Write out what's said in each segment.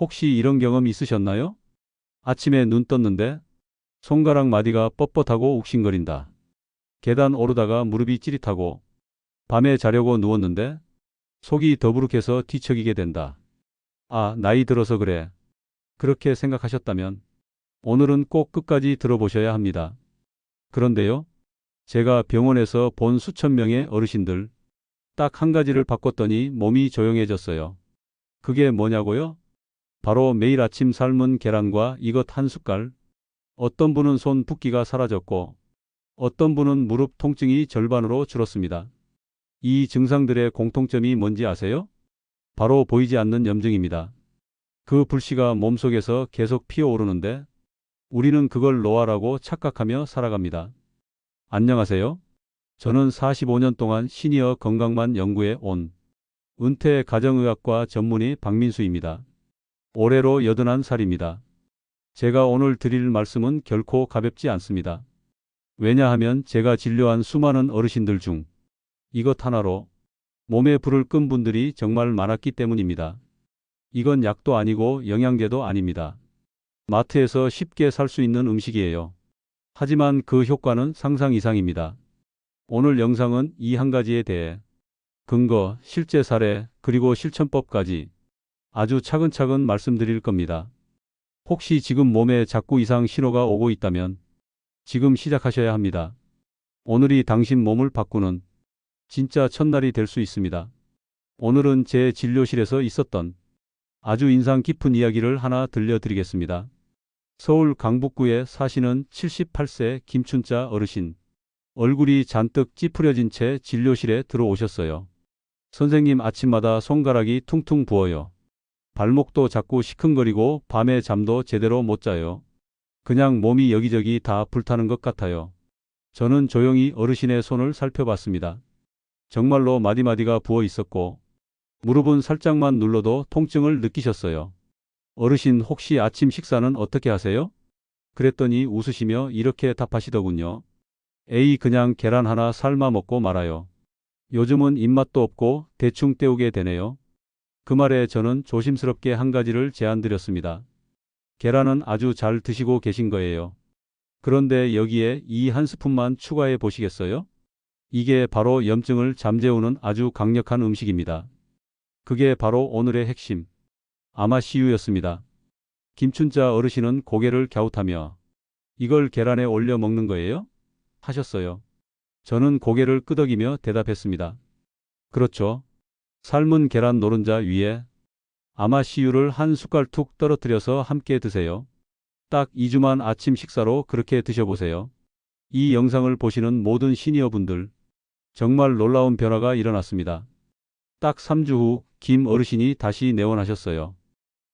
혹시 이런 경험 있으셨나요? 아침에 눈 떴는데 손가락 마디가 뻣뻣하고 욱신거린다. 계단 오르다가 무릎이 찌릿하고 밤에 자려고 누웠는데 속이 더부룩해서 뒤척이게 된다. 아, 나이 들어서 그래. 그렇게 생각하셨다면 오늘은 꼭 끝까지 들어보셔야 합니다. 그런데요, 제가 병원에서 본 수천 명의 어르신들 딱 한 가지를 바꿨더니 몸이 조용해졌어요. 그게 뭐냐고요? 바로 매일 아침 삶은 계란과 이것 한 숟갈. 어떤 분은 손 붓기가 사라졌고, 어떤 분은 무릎 통증이 절반으로 줄었습니다. 이 증상들의 공통점이 뭔지 아세요? 바로 보이지 않는 염증입니다. 그 불씨가 몸속에서 계속 피어오르는데, 우리는 그걸 노화라고 착각하며 살아갑니다. 안녕하세요. 저는 45년 동안 시니어 건강만 연구해 온 은퇴 가정의학과 전문의 박민수입니다. 올해로 81살입니다. 제가 오늘 드릴 말씀은 결코 가볍지 않습니다. 왜냐하면 제가 진료한 수많은 어르신들 중 이것 하나로 몸에 불을 끈 분들이 정말 많았기 때문입니다. 이건 약도 아니고 영양제도 아닙니다. 마트에서 쉽게 살 수 있는 음식이에요. 하지만 그 효과는 상상 이상입니다. 오늘 영상은 이 한 가지에 대해 근거, 실제 사례, 그리고 실천법까지 아주 차근차근 말씀드릴 겁니다. 혹시 지금 몸에 자꾸 이상 신호가 오고 있다면 지금 시작하셔야 합니다. 오늘이 당신 몸을 바꾸는 진짜 첫날이 될 수 있습니다. 오늘은 제 진료실에서 있었던 아주 인상 깊은 이야기를 하나 들려드리겠습니다. 서울 강북구에 사시는 78세 김춘자 어르신. 얼굴이 잔뜩 찌푸려진 채 진료실에 들어오셨어요. 선생님 아침마다 손가락이 퉁퉁 부어요. 발목도 자꾸 시큰거리고 밤에 잠도 제대로 못 자요. 그냥 몸이 여기저기 다 불타는 것 같아요. 저는 조용히 어르신의 손을 살펴봤습니다. 정말로 마디마디가 부어 있었고 무릎은 살짝만 눌러도 통증을 느끼셨어요. 어르신 혹시 아침 식사는 어떻게 하세요? 그랬더니 웃으시며 이렇게 답하시더군요. 에이 그냥 계란 하나 삶아 먹고 말아요. 요즘은 입맛도 없고 대충 때우게 되네요. 그 말에 저는 조심스럽게 한 가지를 제안드렸습니다. 계란은 아주 잘 드시고 계신 거예요. 그런데 여기에 이 한 스푼만 추가해 보시겠어요? 이게 바로 염증을 잠재우는 아주 강력한 음식입니다. 그게 바로 오늘의 핵심. 아마시유였습니다. 김춘자 어르신은 고개를 갸웃하며 이걸 계란에 올려 먹는 거예요? 하셨어요. 저는 고개를 끄덕이며 대답했습니다. 그렇죠. 삶은 계란 노른자 위에 아마시유를 한 숟갈 툭 떨어뜨려서 함께 드세요. 딱 2주만 아침 식사로 그렇게 드셔보세요. 이 영상을 보시는 모든 시니어분들 정말 놀라운 변화가 일어났습니다. 딱 3주 후 김 어르신이 다시 내원하셨어요.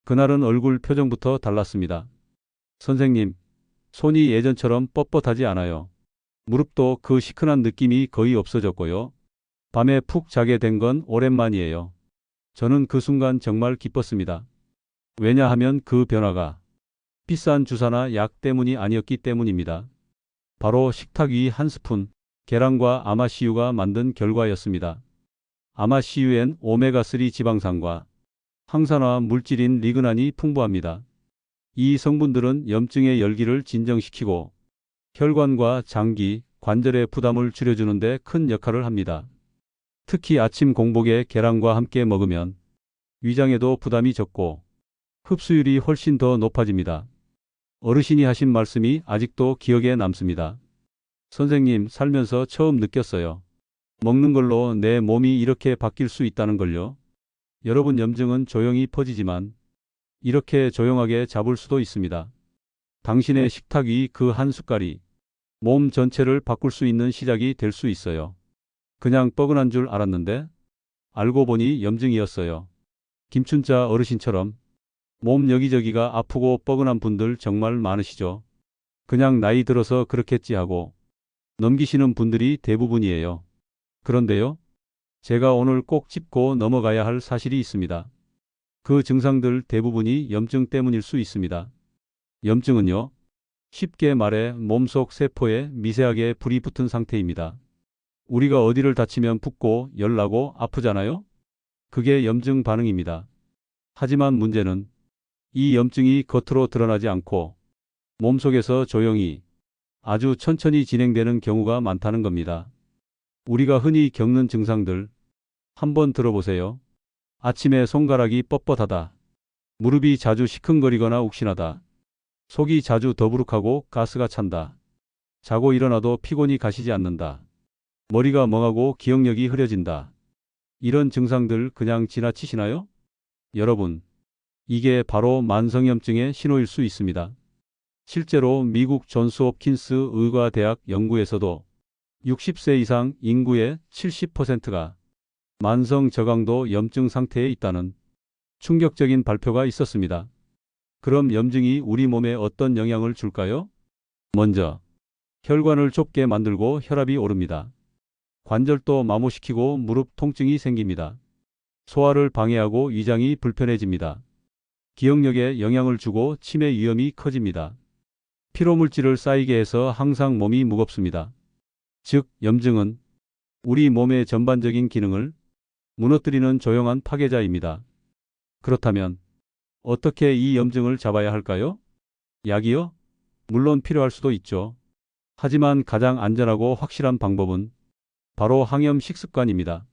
그날은 얼굴 표정부터 달랐습니다. 선생님, 손이 예전처럼 뻣뻣하지 않아요. 무릎도 그 시큰한 느낌이 거의 없어졌고요. 밤에 푹 자게 된 건 오랜만이에요. 저는 그 순간 정말 기뻤습니다. 왜냐하면 그 변화가 비싼 주사나 약 때문이 아니었기 때문입니다. 바로 식탁 위 한 스푼 계란과 아마시유가 만든 결과였습니다. 아마시유엔 오메가3 지방산과 항산화 물질인 리그난이 풍부합니다. 이 성분들은 염증의 열기를 진정시키고 혈관과 장기, 관절의 부담을 줄여주는 데 큰 역할을 합니다. 특히 아침 공복에 계란과 함께 먹으면 위장에도 부담이 적고 흡수율이 훨씬 더 높아집니다. 어르신이 하신 말씀이 아직도 기억에 남습니다. 선생님, 살면서 처음 느꼈어요. 먹는 걸로 내 몸이 이렇게 바뀔 수 있다는 걸요. 여러분 염증은 조용히 퍼지지만 이렇게 조용하게 잡을 수도 있습니다. 당신의 식탁 위 그 한 숟갈이 몸 전체를 바꿀 수 있는 시작이 될 수 있어요. 그냥 뻐근한 줄 알았는데 알고 보니 염증이었어요. 김춘자 어르신처럼 몸 여기저기가 아프고 뻐근한 분들 정말 많으시죠. 그냥 나이 들어서 그렇겠지 하고 넘기시는 분들이 대부분이에요. 그런데요. 제가 오늘 꼭 짚고 넘어가야 할 사실이 있습니다. 그 증상들 대부분이 염증 때문일 수 있습니다. 염증은요. 쉽게 말해 몸속 세포에 미세하게 불이 붙은 상태입니다. 우리가 어디를 다치면 붓고 열나고 아프잖아요? 그게 염증 반응입니다. 하지만 문제는 이 염증이 겉으로 드러나지 않고 몸속에서 조용히 아주 천천히 진행되는 경우가 많다는 겁니다. 우리가 흔히 겪는 증상들 한번 들어보세요. 아침에 손가락이 뻣뻣하다. 무릎이 자주 시큰거리거나 욱신하다. 속이 자주 더부룩하고 가스가 찬다. 자고 일어나도 피곤이 가시지 않는다. 머리가 멍하고 기억력이 흐려진다. 이런 증상들 그냥 지나치시나요? 여러분, 이게 바로 만성염증의 신호일 수 있습니다. 실제로 미국 존스 홉킨스 의과대학 연구에서도 60세 이상 인구의 70%가 만성 저강도 염증 상태에 있다는 충격적인 발표가 있었습니다. 그럼 염증이 우리 몸에 어떤 영향을 줄까요? 먼저, 혈관을 좁게 만들고 혈압이 오릅니다. 관절도 마모시키고 무릎 통증이 생깁니다. 소화를 방해하고 위장이 불편해집니다. 기억력에 영향을 주고 치매 위험이 커집니다. 피로물질을 쌓이게 해서 항상 몸이 무겁습니다. 즉, 염증은 우리 몸의 전반적인 기능을 무너뜨리는 조용한 파괴자입니다. 그렇다면 어떻게 이 염증을 잡아야 할까요? 약이요? 물론 필요할 수도 있죠. 하지만 가장 안전하고 확실한 방법은 바로 항염 식습관입니다.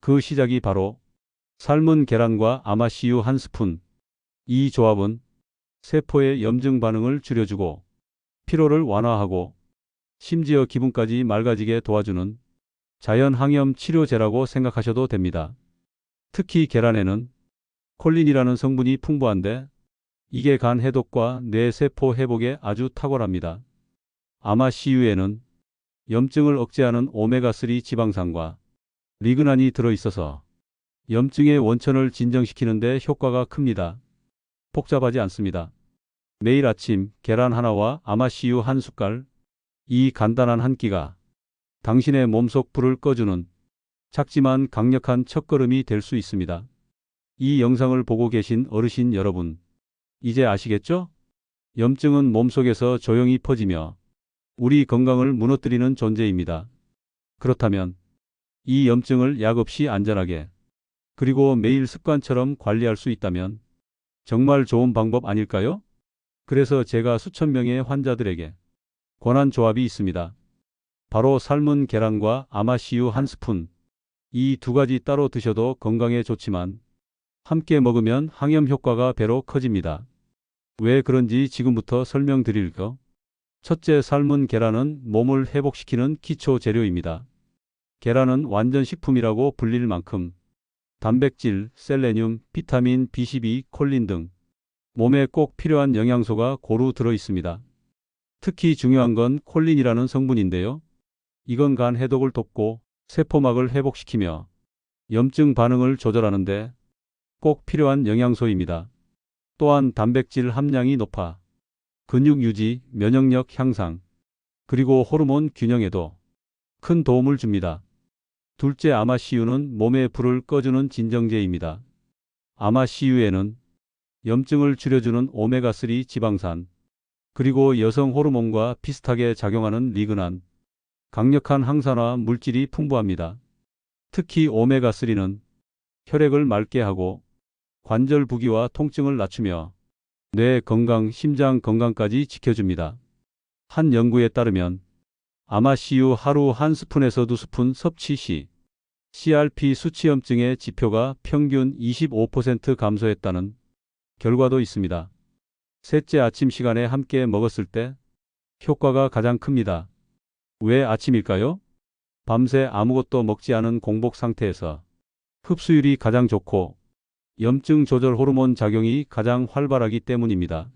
그 시작이 바로 삶은 계란과 아마씨유 한 스푼. 이 조합은 세포의 염증 반응을 줄여주고 피로를 완화하고 심지어 기분까지 맑아지게 도와주는 자연 항염 치료제라고 생각하셔도 됩니다. 특히 계란에는 콜린이라는 성분이 풍부한데 이게 간 해독과 뇌 세포 회복에 아주 탁월합니다. 아마씨유에는 염증을 억제하는 오메가3 지방산과 리그난이 들어있어서 염증의 원천을 진정시키는 데 효과가 큽니다. 복잡하지 않습니다. 매일 아침 계란 하나와 아마씨유 한 숟갈, 이 간단한 한 끼가 당신의 몸속 불을 꺼주는 작지만 강력한 첫걸음이 될 수 있습니다. 이 영상을 보고 계신 어르신 여러분, 이제 아시겠죠? 염증은 몸속에서 조용히 퍼지며 우리 건강을 무너뜨리는 존재입니다. 그렇다면 이 염증을 약 없이 안전하게 그리고 매일 습관처럼 관리할 수 있다면 정말 좋은 방법 아닐까요? 그래서 제가 수천 명의 환자들에게 권한 조합이 있습니다. 바로 삶은 계란과 아마씨유 한 스푼. 이 두 가지 따로 드셔도 건강에 좋지만 함께 먹으면 항염 효과가 배로 커집니다. 왜 그런지 지금부터 설명드릴까? 첫째, 삶은 계란은 몸을 회복시키는 기초 재료입니다. 계란은 완전 식품이라고 불릴 만큼 단백질, 셀레늄, 비타민 B12, 콜린 등 몸에 꼭 필요한 영양소가 고루 들어 있습니다. 특히 중요한 건 콜린이라는 성분인데요. 이건 간 해독을 돕고 세포막을 회복시키며 염증 반응을 조절하는데 꼭 필요한 영양소입니다. 또한 단백질 함량이 높아 근육 유지, 면역력 향상, 그리고 호르몬 균형에도 큰 도움을 줍니다. 둘째 아마씨유는 몸의 불을 꺼주는 진정제입니다. 아마씨유에는 염증을 줄여주는 오메가3 지방산, 그리고 여성 호르몬과 비슷하게 작용하는 리그난, 강력한 항산화 물질이 풍부합니다. 특히 오메가3는 혈액을 맑게 하고 관절 부기와 통증을 낮추며 뇌 건강, 심장 건강까지 지켜줍니다. 한 연구에 따르면 아마씨유 하루 한 스푼에서 두 스푼 섭취 시 CRP 수치염증의 지표가 평균 25% 감소했다는 결과도 있습니다. 셋째 아침 시간에 함께 먹었을 때 효과가 가장 큽니다. 왜 아침일까요? 밤새 아무것도 먹지 않은 공복 상태에서 흡수율이 가장 좋고 염증 조절 호르몬 작용이 가장 활발하기 때문입니다.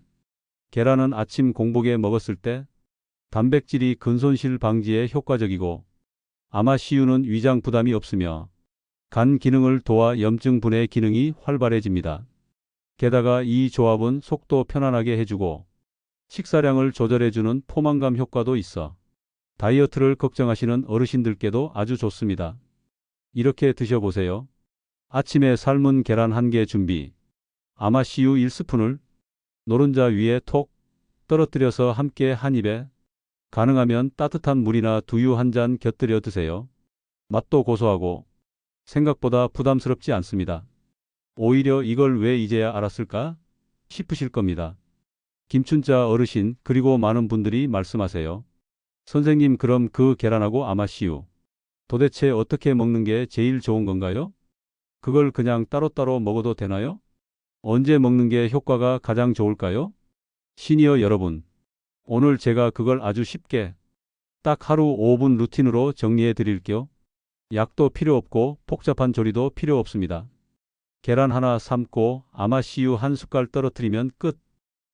계란은 아침 공복에 먹었을 때 단백질이 근손실 방지에 효과적이고 아마씨유는 위장 부담이 없으며 간 기능을 도와 염증 분해 기능이 활발해집니다. 게다가 이 조합은 속도 편안하게 해주고 식사량을 조절해주는 포만감 효과도 있어 다이어트를 걱정하시는 어르신들께도 아주 좋습니다. 이렇게 드셔보세요. 아침에 삶은 계란 한 개 준비. 아마씨유 1스푼을 노른자 위에 톡 떨어뜨려서 함께 한 입에 가능하면 따뜻한 물이나 두유 한 잔 곁들여 드세요. 맛도 고소하고 생각보다 부담스럽지 않습니다. 오히려 이걸 왜 이제야 알았을까 싶으실 겁니다. 김춘자 어르신 그리고 많은 분들이 말씀하세요. 선생님 그럼 그 계란하고 아마씨유 도대체 어떻게 먹는 게 제일 좋은 건가요? 그걸 그냥 따로따로 먹어도 되나요? 언제 먹는 게 효과가 가장 좋을까요? 시니어 여러분, 오늘 제가 그걸 아주 쉽게 딱 하루 5분 루틴으로 정리해 드릴게요. 약도 필요 없고 복잡한 조리도 필요 없습니다. 계란 하나 삶고 아마씨유 한 숟갈 떨어뜨리면 끝.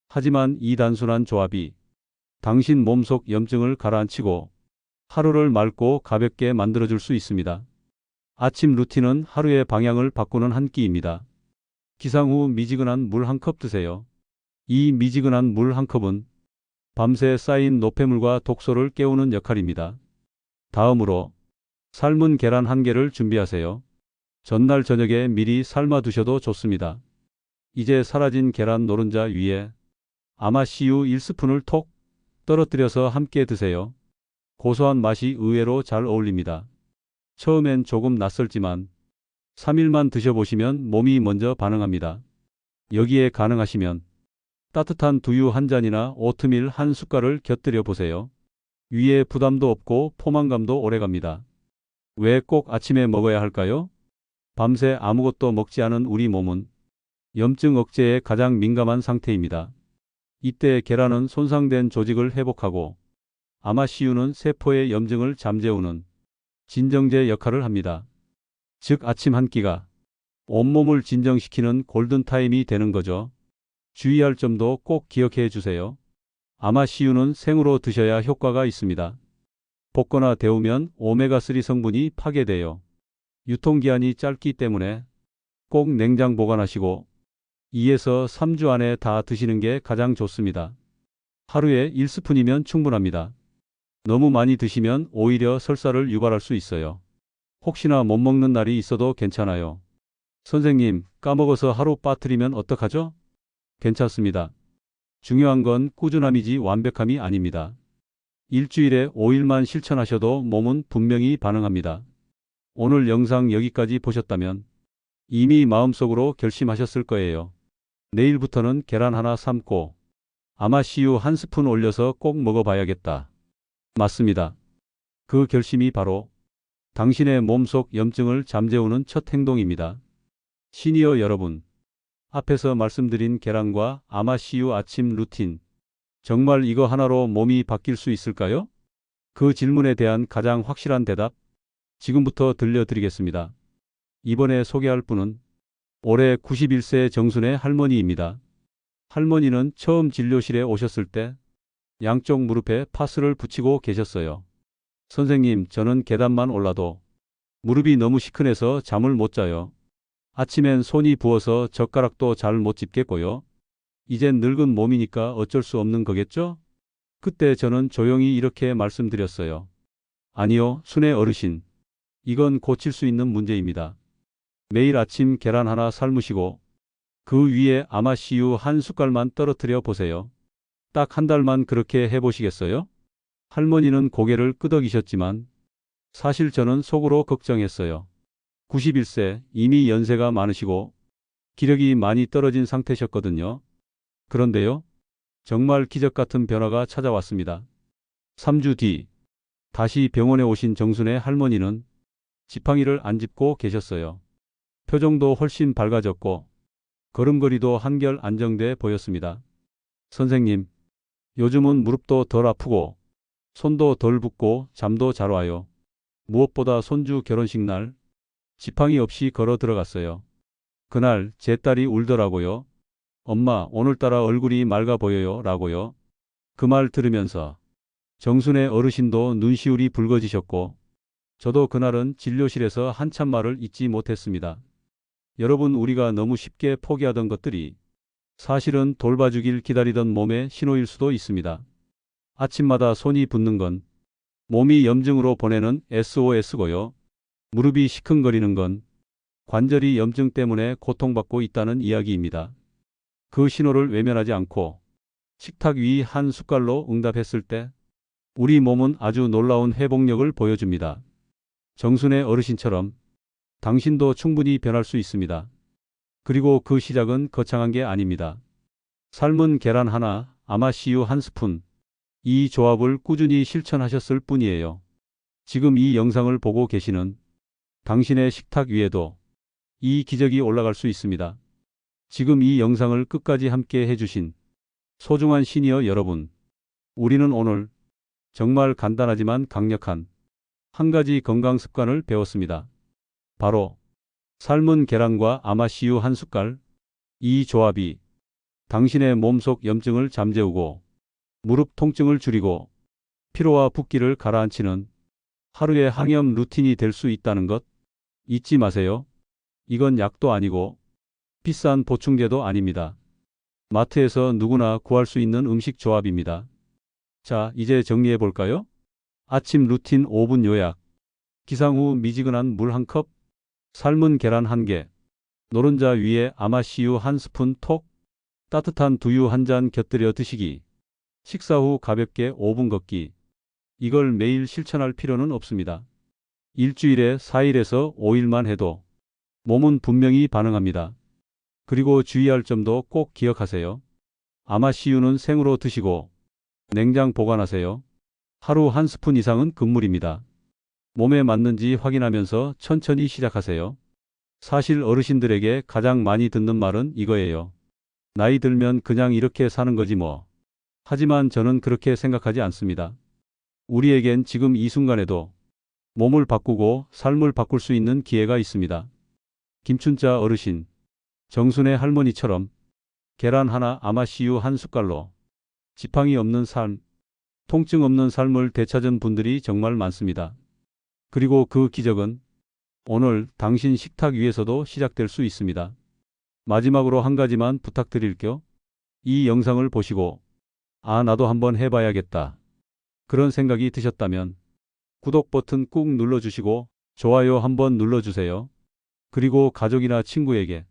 하지만 이 단순한 조합이 당신 몸속 염증을 가라앉히고 하루를 맑고 가볍게 만들어줄 수 있습니다. 아침 루틴은 하루의 방향을 바꾸는 한 끼입니다. 기상 후 미지근한 물 한 컵 드세요. 이 미지근한 물 한 컵은 밤새 쌓인 노폐물과 독소를 깨우는 역할입니다. 다음으로 삶은 계란 한 개를 준비하세요. 전날 저녁에 미리 삶아 두셔도 좋습니다. 이제 사라진 계란 노른자 위에 아마씨유 1스푼을 톡 떨어뜨려서 함께 드세요. 고소한 맛이 의외로 잘 어울립니다. 처음엔 조금 낯설지만 3일만 드셔보시면 몸이 먼저 반응합니다. 여기에 가능하시면 따뜻한 두유 한 잔이나 오트밀 한 숟갈을 곁들여 보세요. 위에 부담도 없고 포만감도 오래갑니다. 왜 꼭 아침에 먹어야 할까요? 밤새 아무것도 먹지 않은 우리 몸은 염증 억제에 가장 민감한 상태입니다. 이때 계란은 손상된 조직을 회복하고 아마씨유는 세포의 염증을 잠재우는 진정제 역할을 합니다. 즉 아침 한 끼가 온몸을 진정시키는 골든타임이 되는 거죠. 주의할 점도 꼭 기억해 주세요. 아마씨유는 생으로 드셔야 효과가 있습니다. 볶거나 데우면 오메가3 성분이 파괴돼요. 유통기한이 짧기 때문에 꼭 냉장 보관하시고 2에서 3주 안에 다 드시는 게 가장 좋습니다. 하루에 1스푼이면 충분합니다. 너무 많이 드시면 오히려 설사를 유발할 수 있어요. 혹시나 못 먹는 날이 있어도 괜찮아요. 선생님, 까먹어서 하루 빠뜨리면 어떡하죠? 괜찮습니다. 중요한 건 꾸준함이지 완벽함이 아닙니다. 일주일에 5일만 실천하셔도 몸은 분명히 반응합니다. 오늘 영상 여기까지 보셨다면 이미 마음속으로 결심하셨을 거예요. 내일부터는 계란 하나 삶고 아마씨유 한 스푼 올려서 꼭 먹어봐야겠다. 맞습니다. 그 결심이 바로 당신의 몸속 염증을 잠재우는 첫 행동입니다. 시니어 여러분, 앞에서 말씀드린 계란과 아마씨유 아침 루틴, 정말 이거 하나로 몸이 바뀔 수 있을까요? 그 질문에 대한 가장 확실한 대답, 지금부터 들려드리겠습니다. 이번에 소개할 분은 올해 91세 정순의 할머니입니다. 할머니는 처음 진료실에 오셨을 때 양쪽 무릎에 파스를 붙이고 계셨어요. 선생님, 저는 계단만 올라도 무릎이 너무 시큰해서 잠을 못 자요. 아침엔 손이 부어서 젓가락도 잘 못 집겠고요. 이젠 늙은 몸이니까 어쩔 수 없는 거겠죠? 그때 저는 조용히 이렇게 말씀드렸어요. 아니요, 순애 어르신. 이건 고칠 수 있는 문제입니다. 매일 아침 계란 하나 삶으시고 그 위에 아마씨유 한 숟갈만 떨어뜨려 보세요. 딱 한 달만 그렇게 해보시겠어요? 할머니는 고개를 끄덕이셨지만 사실 저는 속으로 걱정했어요. 91세 이미 연세가 많으시고 기력이 많이 떨어진 상태셨거든요. 그런데요. 정말 기적 같은 변화가 찾아왔습니다. 3주 뒤 다시 병원에 오신 정순의 할머니는 지팡이를 안 짚고 계셨어요. 표정도 훨씬 밝아졌고 걸음걸이도 한결 안정돼 보였습니다. 선생님, 요즘은 무릎도 덜 아프고 손도 덜 붓고 잠도 잘 와요. 무엇보다 손주 결혼식 날 지팡이 없이 걸어 들어갔어요. 그날 제 딸이 울더라고요. 엄마, 오늘따라 얼굴이 맑아 보여요. 라고요. 그 말 들으면서 정순의 어르신도 눈시울이 붉어지셨고 저도 그날은 진료실에서 한참 말을 잊지 못했습니다. 여러분, 우리가 너무 쉽게 포기하던 것들이 사실은 돌봐주길 기다리던 몸의 신호일 수도 있습니다. 아침마다 손이 붓는 건 몸이 염증으로 보내는 SOS고요. 무릎이 시큰거리는 건 관절이 염증 때문에 고통받고 있다는 이야기입니다. 그 신호를 외면하지 않고 식탁 위 한 숟갈로 응답했을 때 우리 몸은 아주 놀라운 회복력을 보여줍니다. 정순의 어르신처럼 당신도 충분히 변할 수 있습니다. 그리고 그 시작은 거창한 게 아닙니다. 삶은 계란 하나, 아마씨유 한 스푼. 이 조합을 꾸준히 실천하셨을 뿐이에요. 지금 이 영상을 보고 계시는 당신의 식탁 위에도 이 기적이 올라갈 수 있습니다. 지금 이 영상을 끝까지 함께 해주신 소중한 시니어 여러분, 우리는 오늘 정말 간단하지만 강력한 한 가지 건강 습관을 배웠습니다. 바로 삶은 계란과 아마씨유 한 숟갈, 이 조합이 당신의 몸속 염증을 잠재우고 무릎 통증을 줄이고 피로와 붓기를 가라앉히는 하루의 항염 루틴이 될 수 있다는 것 잊지 마세요. 이건 약도 아니고 비싼 보충제도 아닙니다. 마트에서 누구나 구할 수 있는 음식 조합입니다. 자, 이제 정리해 볼까요? 아침 루틴 5분 요약. 기상 후 미지근한 물 한 컵, 삶은 계란 한 개, 노른자 위에 아마씨유 한 스푼 톡, 따뜻한 두유 한 잔 곁들여 드시기. 식사 후 가볍게 5분 걷기. 이걸 매일 실천할 필요는 없습니다. 일주일에 4일에서 5일만 해도 몸은 분명히 반응합니다. 그리고 주의할 점도 꼭 기억하세요. 아마씨유는 생으로 드시고 냉장 보관하세요. 하루 한 스푼 이상은 금물입니다. 몸에 맞는지 확인하면서 천천히 시작하세요. 사실 어르신들에게 가장 많이 듣는 말은 이거예요. 나이 들면 그냥 이렇게 사는 거지 뭐. 하지만 저는 그렇게 생각하지 않습니다. 우리에겐 지금 이 순간에도 몸을 바꾸고 삶을 바꿀 수 있는 기회가 있습니다. 김춘자 어르신, 정순의 할머니처럼 계란 하나 아마씨유 한 숟갈로 지팡이 없는 삶, 통증 없는 삶을 되찾은 분들이 정말 많습니다. 그리고 그 기적은 오늘 당신 식탁 위에서도 시작될 수 있습니다. 마지막으로 한 가지만 부탁드릴게요. 이 영상을 보시고 아 나도 한번 해봐야겠다. 그런 생각이 드셨다면 구독 버튼 꾹 눌러주시고 좋아요 한번 눌러주세요. 그리고 가족이나 친구에게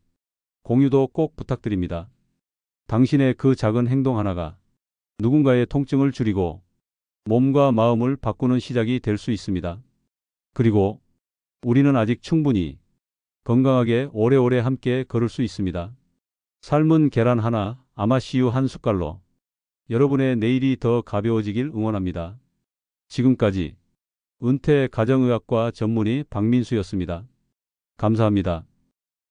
공유도 꼭 부탁드립니다. 당신의 그 작은 행동 하나가 누군가의 통증을 줄이고 몸과 마음을 바꾸는 시작이 될 수 있습니다. 그리고 우리는 아직 충분히 건강하게 오래오래 함께 걸을 수 있습니다. 삶은 계란 하나, 아마씨유 한 숟갈로 여러분의 내일이 더 가벼워지길 응원합니다. 지금까지 은퇴 가정의학과 전문의 박민수였습니다. 감사합니다.